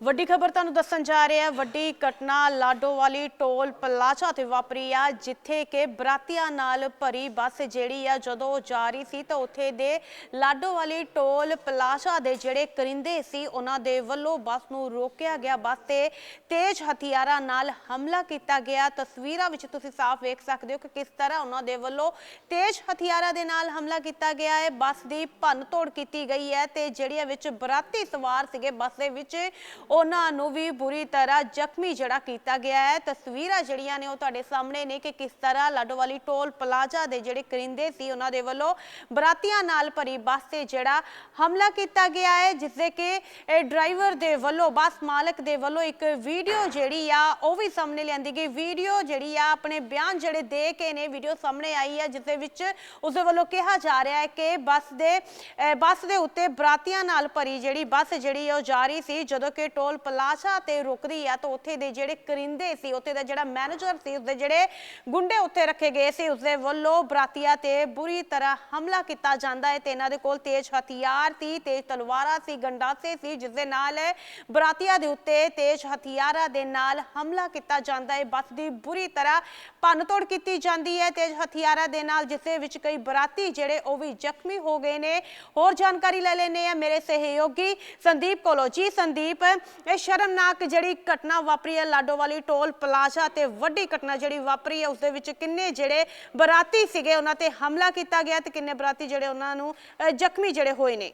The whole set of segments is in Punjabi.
ਵੱਡੀ ਖਬਰ ਤੁਹਾਨੂੰ ਦੱਸਣ ਜਾ ਰਹੇ ਹਾਂ। ਵੱਡੀ ਘਟਨਾ ਲਾਡੋਵਾਲੀ ਟੋਲ ਪਲਾਜ਼ਾ ਤੇ ਵਾਪਰੀ ਆ, ਜਿੱਥੇ ਕਿ ਬਰਾਤੀਆਂ ਨਾਲ ਭਰੀ ਬੱਸ ਜਿਹੜੀ ਆ, ਜਦੋਂ ਜਾ ਰਹੀ ਸੀ ਤਾਂ ਉੱਥੇ ਦੇ ਲਾਡੋਵਾਲੀ ਟੋਲ ਪਲਾਜ਼ਾ ਦੇ ਜਿਹੜੇ ਕਰਿੰਦੇ ਸੀ, ਉਹਨਾਂ ਦੇ ਵੱਲੋਂ ਬੱਸ ਨੂੰ ਰੋਕਿਆ ਗਿਆ। ਬੱਸ ਤੇ ਤੇਜ਼ ਹਥਿਆਰਾਂ ਨਾਲ ਹਮਲਾ ਕੀਤਾ ਗਿਆ। ਤਸਵੀਰਾਂ ਵਿੱਚ ਤੁਸੀਂ ਸਾਫ਼ ਵੇਖ ਸਕਦੇ ਹੋ ਕਿ ਕਿਸ ਤਰ੍ਹਾਂ ਉਹਨਾਂ ਦੇ ਵੱਲੋਂ ਤੇਜ਼ ਹਥਿਆਰਾਂ ਦੇ ਨਾਲ ਹਮਲਾ ਕੀਤਾ ਗਿਆ ਹੈ। ਬੱਸ ਦੀ ਭੰਨ ਤੋੜ ਕੀਤੀ ਗਈ ਹੈ ਤੇ ਜਿਹੜੀਆਂ ਵਿੱਚ ਬਰਾਤੀ ਸਵਾਰ ਸੀਗੇ, ਬੱਸ ਦੇ ਵਿੱਚ ਉਹਨਾਂ ਨੂੰ ਵੀ ਬੁਰੀ ਤਰ੍ਹਾਂ ਜ਼ਖਮੀ ਜਿਹੜਾ ਕੀਤਾ ਗਿਆ ਹੈ। ਤਸਵੀਰਾਂ ਜਿਹੜੀਆਂ ਨੇ ਉਹ ਤੁਹਾਡੇ ਸਾਹਮਣੇ ਨੇ ਕਿ ਕਿਸ ਤਰ੍ਹਾਂ ਲਾਡੋਵਾਲੀ ਟੋਲ ਪਲਾਜ਼ਾ ਦੇ ਜਿਹੜੇ ਕਰਿੰਦੇ ਸੀ, ਉਹਨਾਂ ਦੇ ਵੱਲੋਂ ਬਰਾਤੀਆਂ ਨਾਲ ਭਰੀ ਬੱਸ ਤੇ ਜਿਹੜਾ ਹਮਲਾ ਕੀਤਾ ਗਿਆ ਹੈ ਜਿਸ ਦੇ ਕਿ ਡਰਾਈਵਰ ਦੇ ਵੱਲੋਂ, ਬੱਸ ਮਾਲਕ ਦੇ ਵੱਲੋਂ ਇੱਕ ਵੀਡੀਓ ਜਿਹੜੀ ਆ, ਉਹ ਵੀ ਸਾਹਮਣੇ ਲਿਆਂਦੀ ਗਈ। ਵੀਡੀਓ ਜਿਹੜੀ ਆ, ਆਪਣੇ ਬਿਆਨ ਜਿਹੜੇ ਦੇ ਕੇ ਨੇ, ਵੀਡੀਓ ਸਾਹਮਣੇ ਆਈ ਹੈ ਜਿਸ ਦੇ ਵਿੱਚ ਉਸ ਦੇ ਵੱਲੋਂ ਕਿਹਾ ਜਾ ਰਿਹਾ ਹੈ ਕਿ ਬੱਸ ਦੇ ਬੱਸ ਦੇ ਉੱਤੇ ਬਰਾਤੀਆਂ ਨਾਲ ਭਰੀ ਜਿਹੜੀ ਬੱਸ ਜਿਹੜੀ ਉਹ ਜਾ ਰਹੀ ਸੀ, ਜਦੋਂ ਕਿ ਟੋਲ ਪਲਾਜ਼ਾ ਤੇ ਰੁਕਦੀ ਆ ਤਾਂ ਉੱਥੇ ਦੇ ਜਿਹੜੇ ਕਰਿੰਦੇ ਸੀ, ਉੱਥੇ ਦਾ ਜਿਹੜਾ ਮੈਨੇਜਰ ਸੀ, ਉਸਦੇ ਜਿਹੜੇ ਗੁੰਡੇ ਉੱਥੇ ਰੱਖੇ ਗਏ ਸੀ, ਉਸਦੇ ਵੱਲੋਂ ਬਰਾਤੀਆਂ ਤੇ ਬੁਰੀ ਤਰ੍ਹਾਂ ਹਮਲਾ ਕੀਤਾ ਜਾਂਦਾ ਹੈ ਤੇ ਇਹਨਾਂ ਦੇ ਕੋਲ ਤੇਜ਼ ਹਥਿਆਰ ਸੀ, ਤੇਜ਼ ਤਲਵਾਰਾਂ ਸੀ, ਗੰਡਾਸੇ ਸੀ ਜਿਸ ਦੇ ਨਾਲ ਬਰਾਤੀਆਂ ਦੇ ਉੱਤੇ ਤੇਜ਼ ਹਥਿਆਰਾਂ ਦੇ ਨਾਲ ਹਮਲਾ ਕੀਤਾ ਜਾਂਦਾ ਹੈ। ਬੱਸ ਦੀ ਬੁਰੀ ਤਰ੍ਹਾਂ ਭੰਨਤੋੜ ਕੀਤੀ ਜਾਂਦੀ ਹੈ ਤੇਜ਼ ਹਥਿਆਰਾਂ ਦੇ ਨਾਲ ਜਿਸ ਦੇ ਵਿੱਚ ਕਈ ਬਰਾਤੀ ਜਿਹੜੇ ਉਹ ਵੀ ਜ਼ਖਮੀ ਹੋ ਗਏ ਨੇ। ਹੋਰ ਜਾਣਕਾਰੀ ਲੈ ਲੈਣੇ ਆ ਮੇਰੇ ਸਹਿਯੋਗੀ ਸੰਦੀਪ ਕੋਲੋਂ। ਜੀ ਸੰਦੀਪ, ਇਹ ਸ਼ਰਮਨਾਕ ਜਿਹੜੀ ਘਟਨਾ ਵਾਪਰੀ ਹੈ ਲਾਡੋਵਾਲੀ ਟੋਲ ਪਲਾਜ਼ਾ ਤੇ ਵੱਡੀ ਘਟਨਾ ਜਿਹੜੀ ਵਾਪਰੀ ਹੈ ਉਸ ਦੇ ਵਿੱਚ ਕਿੰਨੇ ਜਿਹੜੇ ਬਰਾਤੀ ਸੀਗੇ, ਉਹਨਾਂ ਤੇ ਹਮਲਾ ਕੀਤਾ ਗਿਆ ਤੇ ਕਿੰਨੇ ਬਰਾਤੀ ਜਿਹੜੇ ਉਹਨਾਂ ਨੂੰ ਜ਼ਖਮੀ ਜਿਹੜੇ ਹੋਏ ਨੇ।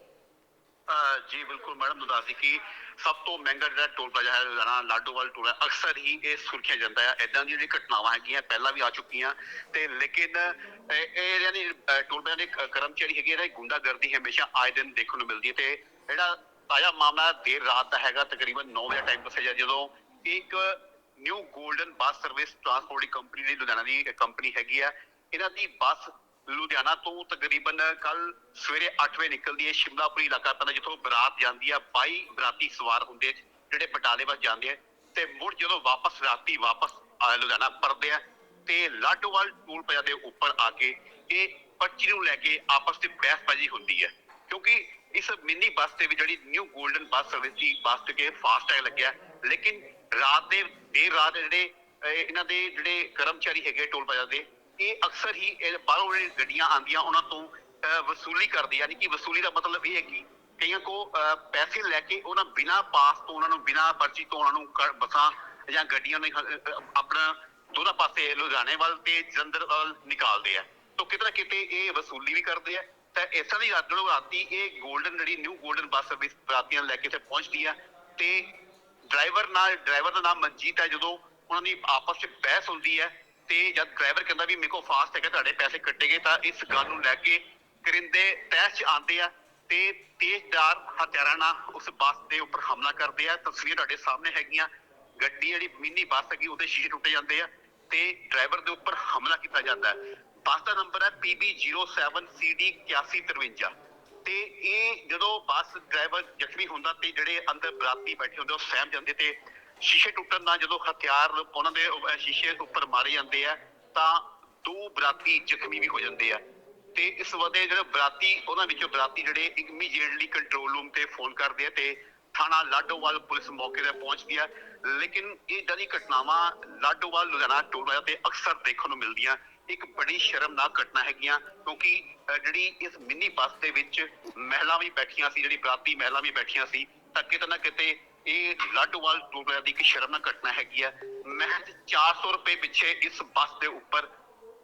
ਜੀ ਬਿਲਕੁਲ ਮੈਡਮ ਨੂੰ ਦੱਸ ਸਭ ਤੋਂ ਮਹਿੰਗਾ ਜਿਹੜਾ ਟੋਲ ਪਲਾਜ਼ਾ ਹੈ, ਲੁਧਿਆਣਾ ਲਾਡੋਵਾਲ ਟੋਲ ਹੈ, ਅਕਸਰ ਹੀ ਇਹ ਸੁਰਖੀਆਂ ਜਾਂਦਾ ਹੈ। ਇਦਾਂ ਦੀਆਂ ਜਿਹੜੀ ਘਟਨਾਵਾਂ ਹੈਗੀਆਂ, ਪਹਿਲਾਂ ਵੀ ਆ ਚੁੱਕੀਆਂ ਤੇ ਲੇਕਿਨ ਇਹ ਯਾਨੀ ਟੋਲ ਪਲਾਜ਼ਾ ਦੇ ਕਰਮਚਾਰੀ ਹੈਗੇ ਇਹਨਾਂ ਦੀ ਗੁੰਡਾਗਰਦੀ ਹਮੇਸ਼ਾ ਆਏ ਦਿਨ ਦੇਖਣ ਨੂੰ ਮਿਲਦੀ ਹੈ ਤੇ ਜਿਹੜਾ ਤਾਜ਼ਾ ਮਾਮਲਾ ਦੇਰ ਰਾਤ ਦਾ ਹੈਗਾ, ਤਕਰੀਬਨ 9 ਵਜੇ ਟਾਈਮ ਦੱਸਿਆ ਜਾ ਜਦੋਂ ਇੱਕ new golden bus service transport company ਦੀ ਲੁਧਿਆਣਾ ਦੀ ਕੰਪਨੀ ਹੈਗੀ ਆ ਇਹਨਾਂ ਦੀ ਬੱਸ ਲੁਧਿਆਣਾ ਤੋਂ ਤਕਰੀਬਨ ਕੱਲ ਸਵੇਰੇ 8 ਵਜੇ ਨਿਕਲਦੀ ਹੈ ਸ਼ਿਮਲਾਪੁਰੀ ਇਲਾਕਾ ਪੈਂਦਾ ਜਿੱਥੋਂ ਬਰਾਤ ਜਾਂਦੀ ਆ 22 ਬਰਾਤੀ ਸਵਾਰ ਹੁੰਦੇ ਜਿਹੜੇ ਬਟਾਲੇ ਵੱਲ ਜਾਂਦੇ ਆ, ਤੇ ਮੁੜ ਜਦੋਂ ਵਾਪਸ ਰਾਤੀ ਵਾਪਸ ਲੁਧਿਆਣਾ ਪਰਦੇ ਆ, ਤੇ ਲਾਡੋਵਾਲ ਟੂਲ ਪਿਆ ਦੇ ਉੱਪਰ ਆ ਕੇ ਇਹ ਪਰਚੀ ਨੂੰ ਲੈ ਕੇ ਆਪਸ ਵਿੱਚ ਬਹਿਸਬਾਜ਼ੀ ਹੁੰਦੀ ਹੈ, ਕਿਉਂਕਿ ਇਸ ਮਿੰਨੀ ਬੱਸ ਤੇ ਵੀ ਜਿਹੜੀ ਨਿਊ 골ਡਨ ਬੱਸ ਸਰਵਿਸ ਦੀ ਬੱਸ ਤੇ ਕਿ ਫਾਸਟ ਟੈਗ ਲੱਗਿਆ, ਲੇਕਿਨ ਰਾਤ ਦੇ, ਦੇਰ ਰਾਤ ਜਿਹੜੇ ਇਹਨਾਂ ਦੇ ਜਿਹੜੇ ਕਰਮਚਾਰੀ ਹੈਗੇ ਟੋਲ ਪਲਾਜ਼ਾ ਦੇ ਇਹ ਅਕਸਰ ਹੀ, ਇਹ ਬਾਹਰੋਂ ਜਿਹੜੀ ਗੱਡੀਆਂ ਆਉਂਦੀਆਂ, ਉਹਨਾਂ ਤੋਂ ਵਸੂਲੀ ਕਰਦੇ, ਯਾਨੀ ਕਿ ਵਸੂਲੀ ਦਾ ਮਤਲਬ ਇਹ ਹੈ ਕਿ ਕਈਆਂ ਕੋ ਪੈਸੇ ਲੈ ਕੇ ਉਹਨਾਂ ਬਿਨਾ ਪਾਸ ਤੋਂ, ਉਹਨਾਂ ਨੂੰ ਬਿਨਾ ਪਰਚੀ ਤੋਂ, ਉਹਨਾਂ ਨੂੰ ਕ- ਜਾਂ ਗੱਡੀਆਂ ਨੂੰ ਆਪਣਾ ਦੋਨਾਂ ਪਾਸੇ ਲੁਧਿਆਣੇ ਵੱਲ ਤੇ ਜਲੰਧਰ ਵੱਲ ਨਿਕਾਲਦੇ ਆ। ਤਾਂ ਕਿਤੇ ਨਾ ਕਿਤੇ ਇਹ ਵਸੂਲੀ ਵੀ ਕਰਦੇ ਆ। ਤਾਂ ਇਸ ਤਰ੍ਹਾਂ ਦੀ ਰਾਤ ਰਾਤੀ ਇਹ 골ਡਨ ਜਿਹੜੀ ਨਿਊ 골ਡਨ ਬੱਸ ਸਰਵਿਸ ਰਾਤੀਆਂ ਲੈ ਕੇ ਇੱਥੇ ਪਹੁੰਚਦੀ ਆ ਤੇ ਡਰਾਈਵਰ ਨਾਲ ਡਰਾਈਵਰ ਦਾ ਨਾਮ ਮਨਜੀਤ ਹੈ, ਜਦੋਂ ਉਹਨਾਂ ਦੀ ਆਪਸ ਵਿੱਚ ਬਹਿਸ ਹੁੰਦੀ ਹੈ ਤੇ ਜਦ ਡਰਾਈਵਰ ਕਹਿੰਦਾ ਵੀ ਮੇਰੇ ਕੋਲ ਫਾਸਟ ਹੈਗਾ, ਤੁਹਾਡੇ ਪੈਸੇ ਕੱਟੇਗੇ ਤਾਂ ਇਸ ਗੱਲ ਨੂੰ ਲੈ ਕੇ ਕਰਿੰਦੇ ਤਹਿਸ ਚ ਆਉਂਦੇ ਆ ਤੇ ਤੇਜ਼ਦਾਰ ਹਥਿਆਰਾਂ ਨਾਲ ਉਸ ਬੱਸ ਦੇ ਉੱਪਰ ਹਮਲਾ ਕਰਦੇ ਆ। ਤਸਵੀਰ ਤੁਹਾਡੇ ਸਾਹਮਣੇ ਹੈਗੀਆਂ। ਗੱਡੀ ਜਿਹੜੀ ਮਿੰਨੀ ਬੱਸ ਹੈਗੀ, ਉਹਦੇ ਸ਼ੀਸ਼ੇ ਟੁੱਟੇ ਜਾਂਦੇ ਆ ਤੇ ਡਰਾਈਵਰ ਦੇ ਉੱਪਰ ਹਮਲਾ ਕੀਤਾ ਜਾਂਦਾ ਬੱਸ ਦਾ ਨੰਬਰ ਹੈ PB07CD8153 ਤੇ ਇਹ ਜਦੋਂ ਬੱਸ ਡਰਾਈਵਰ ਜ਼ਖਮੀ ਹੁੰਦਾ ਤੇ ਜਿਹੜੇ ਅੰਦਰ ਬਰਾਤੀ ਬੈਠੇ ਹੁੰਦੇ, ਉਹ ਸਹਿਮ ਜਾਂਦੇ ਤੇ ਸ਼ੀਸ਼ੇ ਟੁੱਟਣ ਨਾਲ ਜਦੋਂ ਹਥਿਆਰ ਉਹਨਾਂ ਦੇ ਉਹ, ਸ਼ੀਸ਼ੇ ਉੱਪਰ ਮਾਰੇ ਜਾਂਦੇ ਆ ਤਾਂ ਦੋ ਬਰਾਤੀ ਜ਼ਖਮੀ ਵੀ ਹੋ ਜਾਂਦੇ ਆ। ਤੇ ਇਸ ਵਾਦੇ ਜਿਹੜੇ ਬਰਾਤੀ ਉਹਨਾਂ ਵਿੱਚੋਂ ਬਰਾਤੀ ਜਿਹੜੇ ਇਮੀਡੀਏਟਲੀ ਕੰਟਰੋਲ ਰੂਮ ਤੇ ਫੋਨ ਕਰਦੇ ਆ ਤੇ ਥਾਣਾ ਲਾਡੋਵਾਲ ਪੁਲਿਸ ਮੌਕੇ ਤੇ ਪਹੁੰਚਦੀ ਆ। ਲੇਕਿਨ ਇਹ ਜਿਹੜੀ ਘਟਨਾਵਾਂ ਲਾਡੋਵਾਲ ਲੁਧਿਆਣਾ ਟੋਲਾ ਤੇ ਅਕਸਰ ਦੇਖਣ ਨੂੰ ਮਿਲਦੀਆਂ। ਇੱਕ ਬੜੀ ਸ਼ਰਮਨਾਕ ਘਟਨਾ ਹੈਗੀਆਂ ਕਿਉਂਕਿ ਜਿਹੜੀ ਇਸ ਮਿੰਨੀ ਬੱਸ ਦੇ ਵਿੱਚ ਮਹਿਲਾ ਵੀ ਬੈਠੀਆਂ ਸੀ ਜਿਹੜੀ ਬਰਾਤੀ ਮਹਿਲਾ ਵੀ ਬੈਠੀਆਂ ਸੀ ਤਾਂ ਕਿਤੇ ਨਾ ਕਿਤੇ ਇਹ ਲਾਡੋਵਾਲ ਟੋਲਾ ਦੀ ਇੱਕ ਸ਼ਰਮਨਾਕ ਘਟਨਾ ਹੈਗੀ ਆ। ਮਹਿਜ਼ 400 ਰੁਪਏ ਪਿੱਛੇ ਇਸ ਬੱਸ ਦੇ ਉੱਪਰ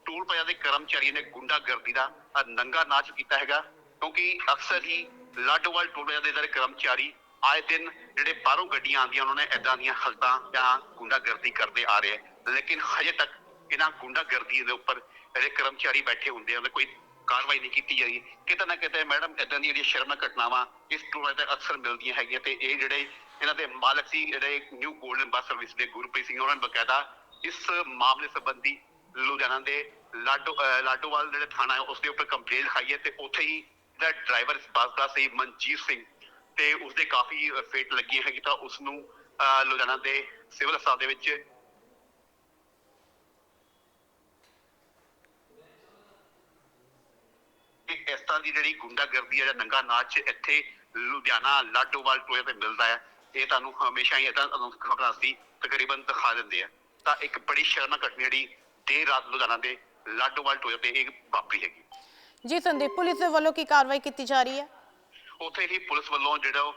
ਟੋਲ ਪਲਾਜ਼ਾ ਦੇ ਕਰਮਚਾਰੀ ਨੇ ਗੁੰਡਾਗਰਦੀ ਦਾ ਨੰਗਾ ਨਾਚ ਕੀਤਾ ਹੈਗਾ। ਕਿਉਂਕਿ ਅਕਸਰ ਹੀ ਲਾਡੋਵਾਲ ਟੋਲ ਦੇ ਜਿਹੜੇ ਕਰਮਚਾਰੀ ਆਏ ਦਿਨ ਜਿਹੜੇ ਬਾਹਰੋਂ ਗੱਡੀਆਂ ਆਉਂਦੀਆਂ, ਉਹਨਾਂ ਨੇ ਐਦਾਂ ਦੀਆਂ ਹਲਤਾਂ ਜਾਂ ਗੁੰਡਾਗਰਦੀ ਕਰਦੇ ਆ ਰਹੇ ਆ। ਲੇਕਿਨ ਹਜੇ ਤੱਕ ਇਹਨਾਂ ਗੁੰਡਾਗਰਦੀ ਦੇ ਉੱਪਰ ਜਿਹੜੇ ਕਰਮਚਾਰੀ ਬੈਠੇ ਹੁੰਦੇ ਆ, ਉਹਦੇ ਕੋਈ ਕਾਰਵਾਈ ਨਹੀਂ ਕੀਤੀ ਜਾਂਦੀ ਕਿਤੇ ਨਾ ਕਿਤੇ ਮੈਡਮ ਐਦਾਂ ਦੀਆਂ ਜਿਹੜੀਆਂ ਸ਼ਰਮਨਾਕ ਘਟਨਾਵਾਂ ਇਸ ਟੋਲ ਤੇ ਅਕਸਰ ਮਿਲਦੀਆਂ ਹੈਗੀਆਂ ਤੇ ਇਹ ਜਿਹੜੇ ਇਹਨਾਂ ਦੇ ਮਾਲਕ ਸੀ ਜਿਹੜੇ ਨਿਊ 골ਡਨ ਬੱਸ ਸਰਵਿਸ ਦੇ ਗੁਰਪ੍ਰੀਤ ਸਿੰਘ ਉਹਨਾਂ ਨੇ ਬਕਾਇਦਾ ਇਸ ਮਾਮਲੇ ਸੰਬੰਧੀ ਲੁਧਿਆਣਾ ਦੇ ਲਾਡੋ ਲਾਡੋਵਾਲ ਜਿਹੜੇ ਥਾਣਾ ਹੈ ਉਸ ਦੇ ਉੱਪਰ ਕੰਪਲੇਂਟ ਲਿਖਾਈ ਹੈ ਤੇ ਉੱਥੇ ਹੀ ਜਿਹੜਾ ਡਰਾਈਵਰ ਇਸ ਬੱਸ ਦਾ ਸੀ ਮਨਜੀਤ ਸਿੰਘ ਤੇ ਉਸਦੇ ਕਾਫੀ ਫੇਟ ਲੱਗੀ ਹੈਗੀ ਤਾਂ ਉਸ ਨੂੰ ਅਹ, ਲੁਧਿਆਣਾ ਦੇ ਸਿਵਲ ਹਸਪਤਾਲ ਦੇ ਵਿੱਚ ਇਸ ਤਰ੍ਹਾਂ ਦੀ ਜਿਹੜੀ ਗੁੰਡਾਗਰਦੀ ਹੈ ਜਾਂ ਨੰਗਾ ਨਾਚ ਇੱਥੇ ਲੁਧਿਆਣਾ ਲਾਡੋਵਾਲ ਟੋਏ ਤੇ ਮਿਲਦਾ ਹੈ ਇਹ ਤੁਹਾਨੂੰ ਹਮੇਸ਼ਾ ਹੀ ਇਦਾਂ ਖਬਰਾਂ ਸੀ ਤਕਰੀਬਨ ਦਿਖਾ ਦਿੰਦੇ ਆ। ਤਾਂ ਇੱਕ ਬੜੀ ਸ਼ਰਮਨਾਕ ਘਟਨਾ ਜਿਹੜੀ ਦੇਰ ਰਾਤ ਲੁਧਿਆਣਾ ਦੇ ਲਾਡੋਵਾਲ ਟੋਏ ਤੇ ਇਹ ਵਾਪਰੀ ਹੈਗੀ। ਜੀ ਸੰਦੀਪ ਪੁਲਿਸ ਦੇ ਵੱਲੋਂ ਕੀ ਕਾਰਵਾਈ ਕੀਤੀ ਜਾ ਰਹੀ ਹੈ? ਉੱਥੇ ਹੀ ਪੁਲਿਸ ਵੱਲੋਂ ਜਿਹੜਾ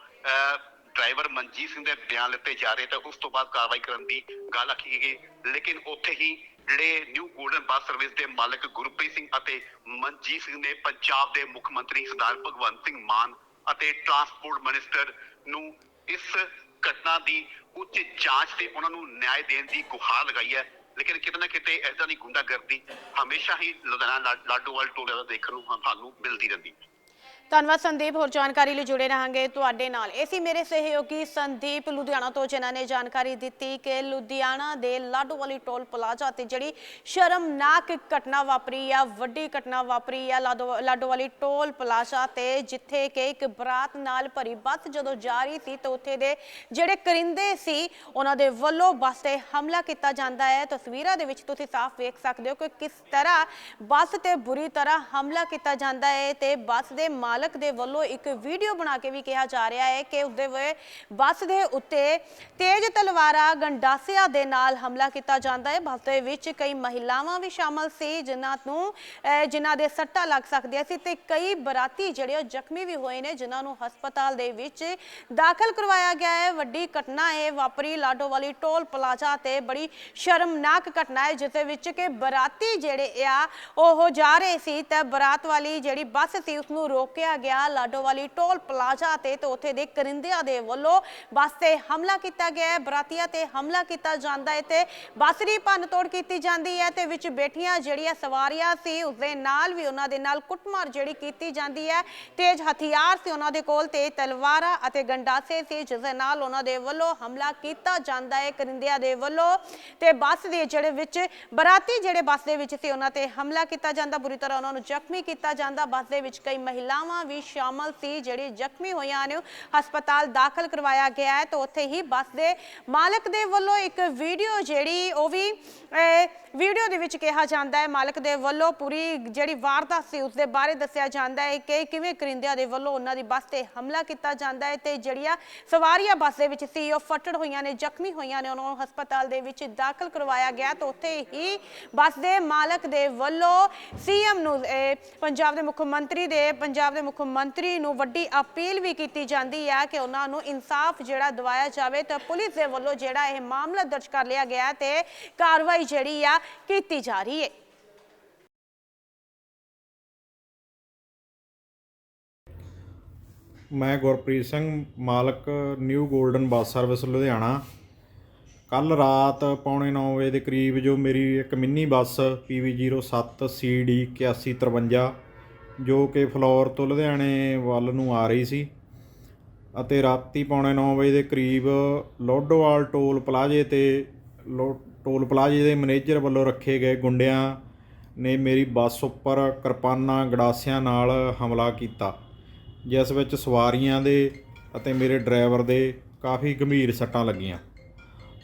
ਡਰਾਈਵਰ ਮਨਜੀਤ ਸਿੰਘ ਦੇ ਬਿਆਨ ਲਿੱਤੇ ਜਾ ਰਹੇ ਤਾਂ ਉਸ ਤੋਂ ਬਾਅਦ ਕਾਰਵਾਈ ਕਰਨ ਦੀ ਗੱਲ ਆਖੀ ਗਈ। ਲੇਕਿਨ ਉੱਥੇ ਹੀ ਜਿਹੜੇ ਨਿਊ ਗੋਲਡਨ ਬੱਸ ਸਰਵਿਸ ਦੇ ਮਾਲਕ ਗੁਰਪ੍ਰੀਤ ਸਿੰਘ ਅਤੇ ਮਨਜੀਤ ਸਿੰਘ ਨੇ ਪੰਜਾਬ ਦੇ ਮੁੱਖ ਮੰਤਰੀ ਸਰਦਾਰ ਭਗਵੰਤ ਸਿੰਘ ਮਾਨ ਅਤੇ ਟਰਾਂਸਪੋਰਟ ਮਿਨਿਸਟਰ ਨੂੰ ਇਸ ਘਟਨਾ ਦੀ ਉੱਚ ਜਾਂਚ ਤੇ ਉਹਨਾਂ ਨੂੰ ਨਿਆਂ ਦੇਣ ਦੀ ਗੁਹਾਰ ਲਗਾਈ ਹੈ। ਲੇਕਿਨ ਕਿਤੇ ਨਾ ਕਿਤੇ ਇਦਾਂ ਦੀ ਗੁੰਡਾਗਰਦੀ ਹਮੇਸ਼ਾ ਹੀ ਲੁਧਿਆਣਾ ਲਾ- ਲਾਡੋਵਾਲ ਟੋਲੇ ਦਾ ਦੇਖਣ ਨੂੰ ਸਾਨੂੰ ਮਿਲਦੀ ਰਹਿੰਦੀ। ਹੈ ਧੰਨਵਾਦ ਸੰਦੀਪ, ਹੋਰ ਜਾਣਕਾਰੀ ਲਈ ਜੁੜੇ ਰਹਾਂਗੇ ਤੁਹਾਡੇ ਨਾਲ। ਇਹ ਸੀ ਮੇਰੇ ਸਹਿਯੋਗੀ ਸੰਦੀਪ ਲੁਧਿਆਣਾ ਤੋਂ, ਜਿਨ੍ਹਾਂ ਨੇ ਜਾਣਕਾਰੀ ਦਿੱਤੀ ਕਿ ਲੁਧਿਆਣਾ ਦੇ ਲਾਡੋਵਾਲੀ ਟੋਲ ਪਲਾਜ਼ਾ ਤੇ ਜਿਹੜੀ ਸ਼ਰਮਨਾਕ ਘਟਨਾ ਵਾਪਰੀ ਆ, ਵੱਡੀ ਘਟਨਾ ਵਾਪਰੀ ਆ ਲਾਡੋ- ਲਾਡੋਵਾਲੀ ਟੋਲ ਪਲਾਜ਼ਾ ਤੇ, ਜਿੱਥੇ ਕਿ ਇੱਕ ਬਰਾਤ ਨਾਲ ਭਰੀ ਬੱਸ ਜਦੋਂ ਜਾ ਰਹੀ ਸੀ ਤਾਂ ਉੱਥੇ ਦੇ ਜਿਹੜੇ ਕਰਿੰਦੇ ਸੀ, ਉਹਨਾਂ ਦੇ ਵੱਲੋਂ ਬੱਸ ਤੇ ਹਮਲਾ ਕੀਤਾ ਜਾਂਦਾ ਹੈ। ਤਸਵੀਰਾਂ ਦੇ ਵਿੱਚ ਤੁਸੀਂ ਸਾਫ਼ ਵੇਖ ਸਕਦੇ ਹੋ ਕਿ ਕਿਸ ਤਰ੍ਹਾਂ ਬੱਸ ਤੇ ਬੁਰੀ ਤਰ੍ਹਾਂ ਹਮਲਾ ਕੀਤਾ ਜਾਂਦਾ ਹੈ ਤੇ ਬੱਸ ਦੇ ਮਾਲਕ ਦੇ ਵੱਲੋਂ ਇੱਕ ਵੀਡੀਓ ਬਣਾ ਕੇ ਵੀ ਕਿਹਾ ਜਾ ਰਿਹਾ ਹੈ ਕਿ ਉਸਦੇ ਬੱਸ ਦੇ ਉੱਤੇ ਤੇਜ਼ ਤਲਵਾਰਾਂ, ਗੰਡਾਸਿਆਂ ਦੇ ਨਾਲ ਹਮਲਾ ਕੀਤਾ ਜਾਂਦਾ ਹੈ। ਬੱਸ ਦੇ ਵਿੱਚ ਕਈ ਮਹਿਲਾਵਾਂ ਵੀ ਸ਼ਾਮਲ ਸੀ, ਜਿਨ੍ਹਾਂ ਨੂੰ ਜਿਨ੍ਹਾਂ ਦੇ ਸੱਟਾਂ ਲੱਗ ਸਕਦੀਆਂ ਸੀ ਤੇ ਕਈ ਬਰਾਤੀ ਜਿਹੜੇ ਉਹ ਜ਼ਖਮੀ ਵੀ ਹੋਏ ਨੇ, ਜਿਨ੍ਹਾਂ ਨੂੰ ਹਸਪਤਾਲ ਦੇ ਵਿੱਚ ਦਾਖਲ ਕਰਵਾਇਆ ਗਿਆ ਹੈ। ਵੱਡੀ ਘਟਨਾ ਹੈ ਵਾਪਰੀ ਲਾਡੋਵਾਲੀ ਟੋਲ ਪਲਾਜ਼ਾ ਤੇ ਬੜੀ ਸ਼ਰਮਨਾਕ ਘਟਨਾ ਹੈ, ਜਿਸ ਦੇ ਵਿੱਚ ਕਿ ਬਰਾਤੀ ਜਿਹੜੇ ਆ, ਉਹ ਜਾ ਰਹੇ ਸੀ ਤੇ ਬਰਾਤ ਵਾਲੀ ਜਿਹੜੀ ਬੱਸ ਸੀ ਉਸ ਨੂੰ ਰੋਕਿਆ ਗਿਆ ਲਾਡੋਵਾਲੀ ਟੋਲ ਪਲਾਜ਼ਾ ਤੇ ਤੇ ਉੱਥੇ ਦੇ ਕਰਿੰਦਿਆਂ ਦੇ ਵੱਲੋਂ ਬੱਸ ਤੇ ਹਮਲਾ ਕੀਤਾ ਗਿਆ ਹੈ। ਬਰਾਤੀਆਂ ਤੇ ਹਮਲਾ ਕੀਤਾ ਜਾਂਦਾ ਹੈ ਤੇ ਬੱਸ ਦੀ ਭੰਨ ਕੀਤੀ ਜਾਂਦੀ ਹੈ ਤੇ ਵਿੱਚ ਬੈਠੀਆਂ ਜਿਹੜੀਆਂ ਸਵਾਰੀਆਂ ਸੀ ਉਸ ਦੇ ਨਾਲ ਵੀ ਉਹਨਾਂ ਦੇ ਨਾਲ ਕੁੱਟਮਾਰ ਜਿਹੜੀ ਕੀਤੀ ਜਾਂਦੀ ਹੈ। ਤੇਜ਼ ਹਥਿਆਰ ਸੀ ਉਹਨਾਂ ਦੇ ਕੋਲ ਤੇ ਤਲਵਾਰਾਂ ਅਤੇ ਗੰਡਾਸੇ ਸੀ, ਜਿਸ ਦੇ ਨਾਲ ਉਹਨਾਂ ਦੇ ਵੱਲੋਂ ਹਮਲਾ ਕੀਤਾ ਜਾਂਦਾ ਹੈ ਕਰਿੰਦਿਆਂ ਦੇ ਵੱਲੋਂ। ਤੇ ਬੱਸ ਦੇ ਜਿਹੜੇ ਵਿੱਚ ਬਰਾਤੀ ਜਿਹੜੇ ਬੱਸ ਦੇ ਵਿੱਚ ਸੀ, ਉਹਨਾਂ ਤੇ ਹਮਲਾ ਕੀਤਾ ਜਾਂਦਾ। ਬੁਰੀ ਤਰ੍ਹਾਂ ਉਹਨਾਂ ਨੂੰ ਜ਼ਖਮੀ ਕੀਤਾ ਜਾਂਦਾ। ਬੱਸ ਦੇ ਵਿੱਚ ਕਈ ਮਹਿਲਾਵਾਂ ਵੀ ਸ਼ਾਮਲ ਸੀ, ਜਿਹੜੇ ਜ਼ਖਮੀ ਹੋਈਆਂ ਨੇ, ਹਸਪਤਾਲ ਦਾਖਲ ਕਰਵਾਇਆ ਗਿਆ ਹੈ। ਤਾਂ ਉੱਥੇ ਹੀ ਬੱਸ ਦੇ ਮਾਲਕ ਦੇ ਵੱਲੋਂ ਇੱਕ ਵੀਡੀਓ ਜਿਹੜੀ, ਉਹ ਵੀ ਵੀਡੀਓ ਦੇ ਵਿੱਚ ਕਿਹਾ ਜਾਂਦਾ ਹੈ। ਮਾਲਕ ਦੇ ਵੱਲੋਂ ਪੂਰੀ ਜਿਹੜੀ ਵਾਰਦਾਤ ਸੀ, ਉਸ ਦੇ ਬਾਰੇ ਦੱਸਿਆ ਜਾਂਦਾ ਹੈ ਕਿ ਕਿਵੇਂ ਕਰਿੰਦਿਆਂ ਦੇ ਵੱਲੋਂ ਉਹਨਾਂ ਦੀ ਬੱਸ ਤੇ ਹਮਲਾ ਕੀਤਾ ਜਾਂਦਾ ਹੈ ਤੇ ਜਿਹੜੀਆਂ ਸਵਾਰੀਆਂ ਬੱਸ ਦੇ ਵਿੱਚ ਸੀ, ਉਹ ਫੱਟੜ ਹੋਈਆਂ ਨੇ, ਜ਼ਖਮੀ ਹੋਈਆਂ ਨੇ, ਉਹਨਾਂ ਨੂੰ ਹਸਪਤਾਲ ਦੇ ਵਿੱਚ ਦਾਖਲ ਕਰਵਾਇਆ ਗਿਆ ਤਾਂ ਉੱਥੇ ਹੀ ਬੱਸ ਦੇ ਮਾਲਕ ਦੇ ਵੱਲੋਂ ਸੀਐਮ ਨੂੰ ਪੰਜਾਬ ਦੇ ਮੁੱਖ ਮੰਤਰੀ ਦੇ, ਪੰਜਾਬ ਦੇ ਮੁੱਖ ਮੰਤਰੀ ਨੂੰ ਵੱਡੀ ਅਪੀਲ ਵੀ ਕੀਤੀ ਜਾਂਦੀ ਹੈ ਕਿ ਉਹਨਾਂ ਨੂੰ ਇਨਸਾਫ ਜਿਹੜਾ ਦਵਾਇਆ ਜਾਵੇ ਤਾਂ ਪੁਲਿਸ ਦੇ ਵੱਲੋਂ ਜਿਹੜਾ ਇਹ ਮਾਮਲਾ ਦਰਜ ਕਰ ਲਿਆ ਗਿਆ ਤੇ ਕਾਰਵਾਈ ਜਿਹੜੀ ਆ ਕੀਤੀ ਜਾ ਰਹੀ ਹੈ ਮੈਂ ਗੁਰਪ੍ਰੀਤ ਸਿੰਘ, ਮਾਲਕ new golden bus service, Ludhiana. ਕੱਲ ਰਾਤ ਪੌਣੇ 9 ਵਜੇ ਦੇ ਕਰੀਬ ਜੋ ਮੇਰੀ ਇੱਕ ਮਿੰਨੀ ਬੱਸ PV07 CD 8153 ਜੋ ਕਿ ਫਲੋਰ ਤੋਂ ਲੁਧਿਆਣੇ ਵੱਲ ਨੂੰ ਆ ਰਹੀ ਸੀ ਅਤੇ ਰਾਤੀ ਪੌਣੇ 9 ਵਜੇ ਦੇ ਕਰੀਬ ਲੋਡੋਵਾਲ ਟੋਲ ਪਲਾਜ਼ੇ ਤੇ ਲੋ- ਟੋਲ ਪਲਾਜ਼ੇ ਦੇ ਮੈਨੇਜਰ ਵੱਲੋਂ ਰੱਖੇ ਗਏ ਗੁੰਡਿਆਂ ਨੇ ਮੇਰੀ ਬੱਸ ਉੱਪਰ ਕਿਰਪਾਨਾਂ ਗੜਾਸਿਆਂ ਨਾਲ ਹਮਲਾ ਕੀਤਾ, ਜਿਸ ਵਿੱਚ ਸਵਾਰੀਆਂ ਦੇ ਅਤੇ ਮੇਰੇ ਡਰਾਈਵਰ ਦੇ ਕਾਫੀ ਗੰਭੀਰ ਸੱਟਾਂ ਲੱਗੀਆਂ।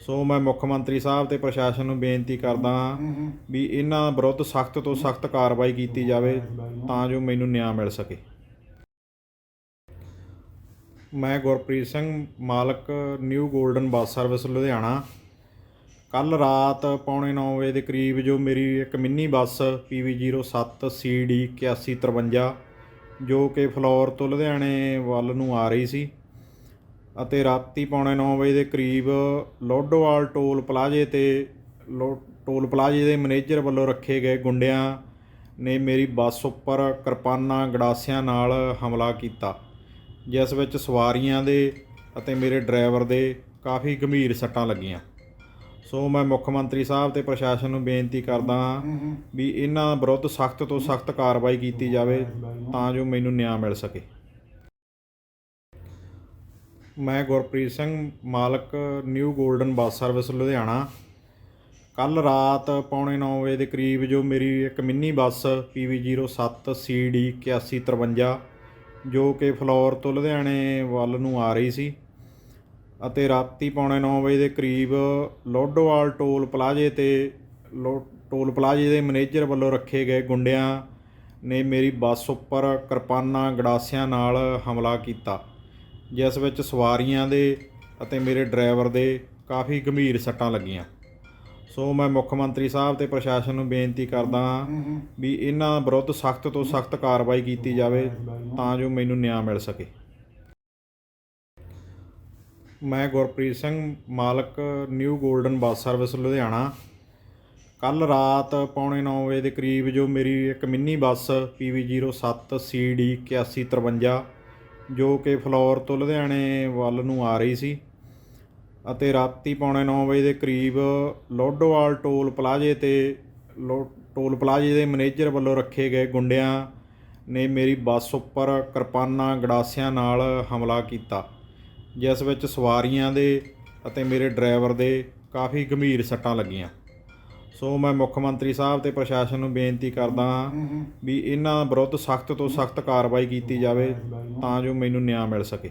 ਸੋ ਮੈਂ ਮੁੱਖ ਮੰਤਰੀ ਸਾਹਿਬ ਤੇ ਪ੍ਰਸ਼ਾਸਨ ਨੂੰ ਬੇਨਤੀ ਕਰਦਾ ਹਾਂ ਵੀ ਇਹਨਾਂ ਵਿਰੁੱਧ ਸਖਤ ਤੋਂ ਸਖਤ ਕਾਰਵਾਈ ਕੀਤੀ ਜਾਵੇ ਤਾਂ ਜੋ ਮੈਨੂੰ ਨਿਆਂ ਮਿਲ ਸਕੇ। ਮੈਂ ਗੁਰਪ੍ਰੀਤ ਸਿੰਘ ਮਾਲਕ new golden bus service Ludhiana. ਕੱਲ ਰਾਤ ਪੌਣੇ 9 ਵਜੇ ਦੇ ਕਰੀਬ ਜੋ ਮੇਰੀ ਇੱਕ ਮਿੰਨੀ ਬੱਸ PV07 CD 8153 ਜੋ ਕਿ ਫਲੋਰ ਤੋਂ ਲੁਧਿਆਣੇ ਵੱਲ ਨੂੰ ਆ ਰਹੀ ਸੀ ਅਤੇ ਰਾਤੀ ਪੌਣੇ 9 ਵਜੇ ਦੇ ਕਰੀਬ ਲੋਡੋਵਾਲ ਟੋਲ ਪਲਾਜ਼ੇ ਤੇ ਲੋ- ਟੋਲ ਪਲਾਜ਼ੇ ਦੇ ਮੈਨੇਜਰ ਵੱਲੋਂ ਰੱਖੇ ਗਏ ਗੁੰਡਿਆਂ ਨੇ ਮੇਰੀ ਬੱਸ ਉੱਪਰ ਕਿਰਪਾਨਾਂ ਗੜਾਸਿਆਂ ਨਾਲ ਹਮਲਾ ਕੀਤਾ, ਜਿਸ ਵਿੱਚ ਸਵਾਰੀਆਂ ਦੇ ਅਤੇ ਮੇਰੇ ਡਰਾਈਵਰ ਦੇ ਕਾਫੀ ਗੰਭੀਰ ਸੱਟਾਂ ਲੱਗੀਆਂ। ਸੋ ਮੈਂ ਮੁੱਖ ਮੰਤਰੀ ਸਾਹਿਬ ਤੇ ਪ੍ਰਸ਼ਾਸਨ ਨੂੰ ਬੇਨਤੀ ਕਰਦਾ ਹਾਂ ਵੀ ਇਹਨਾਂ ਵਿਰੁੱਧ ਸਖਤ ਤੋਂ ਸਖਤ ਕਾਰਵਾਈ ਕੀਤੀ ਜਾਵੇ ਤਾਂ ਜੋ ਮੈਨੂੰ ਨਿਆਂ ਮਿਲ ਸਕੇ। ਮੈਂ ਗੁਰਪ੍ਰੀਤ ਸਿੰਘ, ਮਾਲਕ new golden bus service Ludhiana. ਕੱਲ ਰਾਤ ਪੌਣੇ 9 ਵਜੇ ਦੇ ਕਰੀਬ ਜੋ ਮੇਰੀ ਇੱਕ ਮਿੰਨੀ ਬੱਸ PV07 CD 8153 ਜੋ ਕਿ ਫਲੋਰ ਤੋਂ ਲੁਧਿਆਣੇ ਵੱਲ ਨੂੰ ਆ ਰਹੀ ਸੀ ਅਤੇ ਰਾਤੀ ਪੌਣੇ 9 ਵਜੇ ਦੇ ਕਰੀਬ ਲੋਡੋਵਾਲ ਟੋਲ ਪਲਾਜ਼ੇ ਤੇ ਲੋ- ਟੋਲ ਪਲਾਜ਼ੇ ਦੇ ਮੈਨੇਜਰ ਵੱਲੋਂ ਰੱਖੇ ਗਏ ਗੁੰਡਿਆਂ ਨੇ ਮੇਰੀ ਬੱਸ ਉੱਪਰ ਕਿਰਪਾਨਾਂ, ਗੜਾਸਿਆਂ ਨਾਲ ਹਮਲਾ ਕੀਤਾ। ਜਿਸ ਵਿੱਚ ਸਵਾਰੀਆਂ ਦੇ ਅਤੇ ਮੇਰੇ ਡਰਾਈਵਰ ਦੇ ਕਾਫੀ ਗੰਭੀਰ ਸੱਟਾਂ ਲੱਗੀਆਂ। ਸੋ ਮੈਂ ਮੁੱਖ ਮੰਤਰੀ ਸਾਹਿਬ ਤੇ ਪ੍ਰਸ਼ਾਸਨ ਨੂੰ ਬੇਨਤੀ ਕਰਦਾ ਹਾਂ ਵੀ ਇਹਨਾਂ ਵਿਰੁੱਧ ਸਖਤ ਤੋਂ ਸਖਤ ਕਾਰਵਾਈ ਕੀਤੀ ਜਾਵੇ ਤਾਂ ਜੋ ਮੈਨੂੰ ਨਿਆਂ ਮਿਲ ਸਕੇ। ਮੈਂ ਗੁਰਪ੍ਰੀਤ ਸਿੰਘ, ਮਾਲਕ, new golden bus service, Ludhiana. ਕੱਲ ਰਾਤ ਪੌਣੇ 9 ਵਜੇ ਦੇ ਕਰੀਬ ਜੋ ਮੇਰੀ ਇੱਕ ਮਿੰਨੀ ਬੱਸ PV07 CD 8153 ਜੋ ਕਿ ਫਲੋਰ ਤੋਂ ਲੁਧਿਆਣੇ ਵੱਲ ਨੂੰ ਆ ਰਹੀ ਸੀ ਅਤੇ ਰਾਤੀ ਪੌਣੇ 9 ਵਜੇ ਦੇ ਕਰੀਬ ਲੋਡੋਵਾਲ ਟੋਲ ਪਲਾਜ਼ੇ ਤੇ ਲੋ- ਟੋਲ ਪਲਾਜ਼ੇ ਦੇ ਮੈਨੇਜਰ ਵੱਲੋਂ ਰੱਖੇ ਗਏ ਗੁੰਡਿਆਂ ਨੇ ਮੇਰੀ ਬੱਸ ਉੱਪਰ ਕਿਰਪਾਨਾਂ ਗੜਾਸਿਆਂ ਨਾਲ ਹਮਲਾ ਕੀਤਾ, ਜਿਸ ਵਿੱਚ ਸਵਾਰੀਆਂ ਦੇ ਅਤੇ ਮੇਰੇ ਡਰਾਈਵਰ ਦੇ ਕਾਫੀ ਗੰਭੀਰ ਸੱਟਾਂ ਲੱਗੀਆਂ। ਸੋ ਮੈਂ ਮੁੱਖ ਮੰਤਰੀ ਸਾਹਿਬ ਤੇ ਪ੍ਰਸ਼ਾਸਨ ਨੂੰ ਬੇਨਤੀ ਕਰਦਾ ਹਾਂ ਵੀ ਇਹਨਾਂ ਵਿਰੁੱਧ ਸਖਤ ਤੋਂ ਸਖਤ ਕਾਰਵਾਈ ਕੀਤੀ ਜਾਵੇ ਤਾਂ ਜੋ ਮੈਨੂੰ ਨਿਆਂ ਮਿਲ ਸਕੇ।